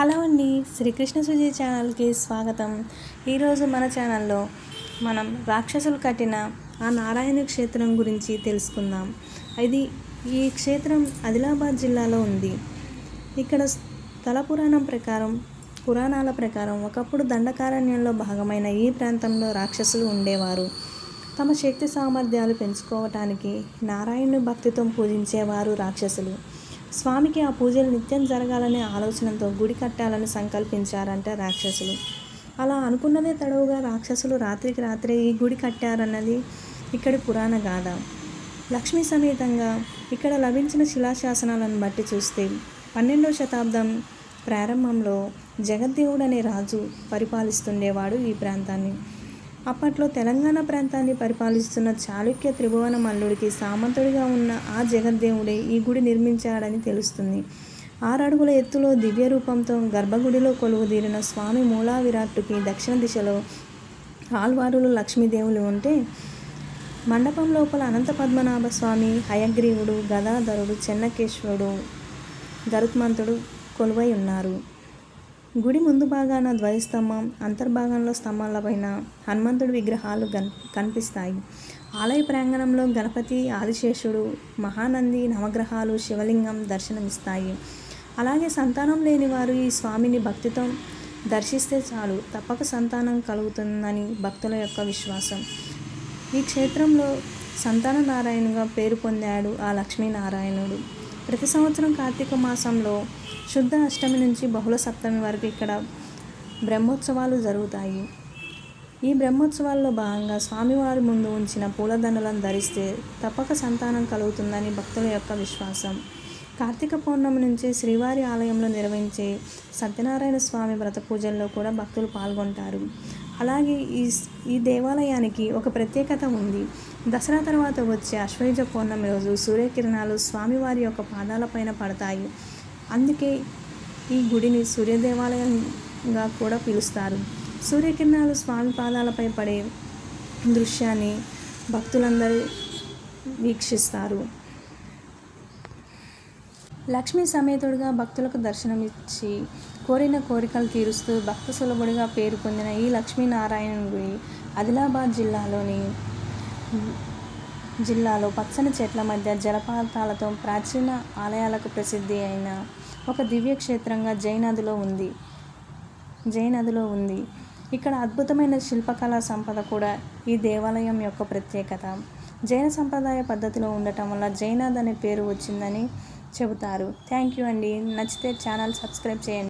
Hello అండి శ్రీకృష్ణ సుజీ ఛానల్కి స్వాగతం. ఈరోజు మన ఛానల్లో మనం రాక్షసులు కట్టిన ఆ నారాయణ క్షేత్రం గురించి తెలుసుకుందాం. ఇది ఈ క్షేత్రం ఆదిలాబాద్ జిల్లాలో ఉంది. ఇక్కడ స్థల పురాణం ప్రకారం పురాణాల ప్రకారం ఒకప్పుడు దండకారణ్యంలో భాగమైన ఈ ప్రాంతంలో రాక్షసులు ఉండేవారు. తమ శక్తి సామర్థ్యాలు పెంచుకోవటానికి నారాయణుని భక్తితో పూజించేవారు రాక్షసులు. స్వామికి ఆ పూజలు నిత్యం జరగాలనే ఆలోచనతో గుడి కట్టాలని సంకల్పించారంట రాక్షసులు. అలా అనుకున్నదే తడవుగా రాక్షసులు రాత్రికి రాత్రే ఈ గుడి కట్టారన్నది ఇక్కడి పురాణ గాథ. లక్ష్మీ సమేతంగా ఇక్కడ లభించిన శిలాశాసనాలను బట్టి చూస్తే పన్నెండవ శతాబ్దం ప్రారంభంలో జగద్దేవుడు అనే రాజు పరిపాలిస్తుండేవాడు ఈ ప్రాంతాన్ని. అప్పట్లో తెలంగాణ ప్రాంతాన్ని పరిపాలిస్తున్న చాళుక్య త్రిభువన మల్లుడికి సామంతుడిగా ఉన్న ఆ జగద్దేవుడే ఈ గుడి నిర్మించాడని తెలుస్తుంది. ఆరడుగుల ఎత్తులో దివ్య రూపంతో గర్భగుడిలో కొలువుదీరిన స్వామి మూలా విరాట్టుకి దక్షిణ దిశలో ఆల్వారులు లక్ష్మీదేవులు ఉంటే మండపం లోపల అనంత పద్మనాభ స్వామి హయగ్రీవుడు గదాధరుడు చెన్నకేశ్వరుడు గరుత్మంతుడు కొలువై ఉన్నారు. గుడి ముందు భాగాన ధ్వజస్తంభం అంతర్భాగంలో స్తంభాలపైన హనుమంతుడి విగ్రహాలు కన్ కనిపిస్తాయి. ఆలయ ప్రాంగణంలో గణపతి ఆదిశేషుడు మహానంది నవగ్రహాలు శివలింగం దర్శనమిస్తాయి. అలాగే సంతానం లేని వారు ఈ స్వామిని భక్తితో దర్శిస్తే చాలు తప్పక సంతానం కలుగుతుందని భక్తుల యొక్క విశ్వాసం. ఈ క్షేత్రంలో సంతాన నారాయణుగా పేరు పొందాడు ఆ లక్ష్మీనారాయణుడు. ప్రతి సంవత్సరం కార్తీక మాసంలో శుద్ధ అష్టమి నుంచి బహుళ సప్తమి వరకు ఇక్కడ బ్రహ్మోత్సవాలు జరుగుతాయి. ఈ బ్రహ్మోత్సవాల్లో భాగంగా స్వామివారి ముందు ఉంచిన పూలదండలను ధరిస్తే తప్పక సంతానం కలుగుతుందని భక్తుల యొక్క విశ్వాసం. కార్తీక పౌర్ణమి నుంచి శ్రీవారి ఆలయంలో నిర్వహించే సత్యనారాయణ స్వామి వ్రత పూజల్లో కూడా భక్తులు పాల్గొంటారు. అలాగే ఈ ఈ దేవాలయానికి ఒక ప్రత్యేకత ఉంది. దసరా తర్వాత వచ్చే అశ్వయుజ పౌర్ణమి రోజు సూర్యకిరణాలు స్వామివారి యొక్క పాదాలపైన పడతాయి. అందుకే ఈ గుడిని సూర్య దేవాలయంగా కూడా పిలుస్తారు. సూర్యకిరణాలు స్వామి పాదాలపై పడే దృశ్యాన్ని భక్తులందరూ వీక్షిస్తారు. లక్ష్మీ సమేతుడిగా భక్తులకు దర్శనమిచ్చి కోరిన కోరికలు తీరుస్తూ భక్త సులభుడిగా పేరు పొందిన ఈ లక్ష్మీనారాయణుడి ఆదిలాబాద్ జిల్లాలోని జిల్లాలో పచ్చని చెట్ల మధ్య జలపాతాలతో ప్రాచీన ఆలయాలకు ప్రసిద్ధి అయిన ఒక దివ్య క్షేత్రంగా జైనదిలో ఉంది. జైనదిలో ఉంది. ఇక్కడ అద్భుతమైన శిల్పకళా సంపద కూడా ఈ దేవాలయం యొక్క ప్రత్యేకత. జైన సంప్రదాయ పద్ధతిలో ఉండటం వల్ల జైనాథ్ అనే పేరు వచ్చిందని చెబుతారు. థ్యాంక్ యూ అండి. నచ్చితే ఛానల్ సబ్స్క్రైబ్ చేయండి.